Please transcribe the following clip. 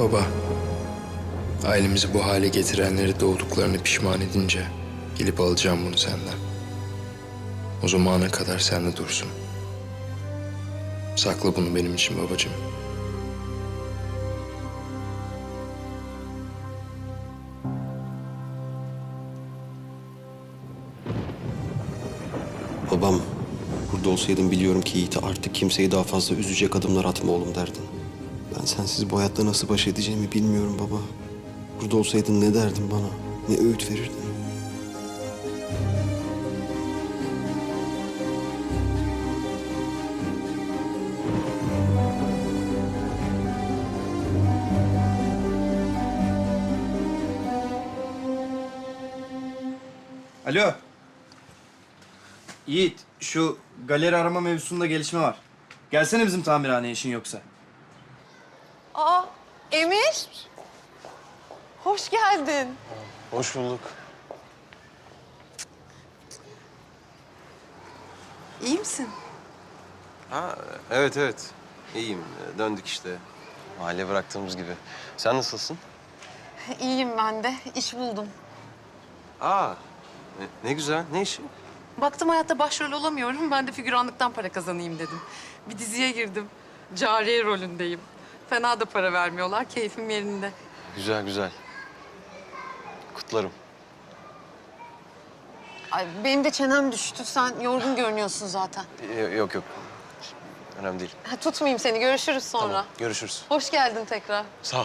Baba, ailemizi bu hale getirenleri doğduklarını pişman edince gelip alacağım bunu senden. O zamana kadar sende dursun. Sakla bunu benim için babacığım. Babam, burada olsaydın biliyorum ki Yiğit'e artık kimseyi daha fazla üzecek adımlar atma oğlum derdin. Sensiz bu hayatta nasıl baş edeceğimi bilmiyorum baba. Burada olsaydın ne derdin bana? Ne öğüt verirdin? Alo. Yiğit, şu galeri arama mevzusunda gelişme var. Gelsene bizim tamirhaneye işin yoksa. Emir. Hoş geldin. Hoş bulduk. İyi misin? Ha, evet evet. İyiyim. Döndük işte. Mahalle bıraktığımız gibi. Sen nasılsın? İyiyim ben de. İş buldum. Aa, ne, ne güzel. Ne işi? Baktım hayatta başrol olamıyorum. Ben de figüranlıktan para kazanayım dedim. Bir diziye girdim. Cariye rolündeyim. Fena da para vermiyorlar. Keyfim yerinde. Güzel güzel. Kutlarım. Ay, benim de çenem düştü. Sen yorgun görünüyorsun zaten. Ee, yok yok. Önemli değil. Ha, tutmayayım seni. Görüşürüz sonra. Tamam, görüşürüz. Hoş geldin tekrar. Sağ ol.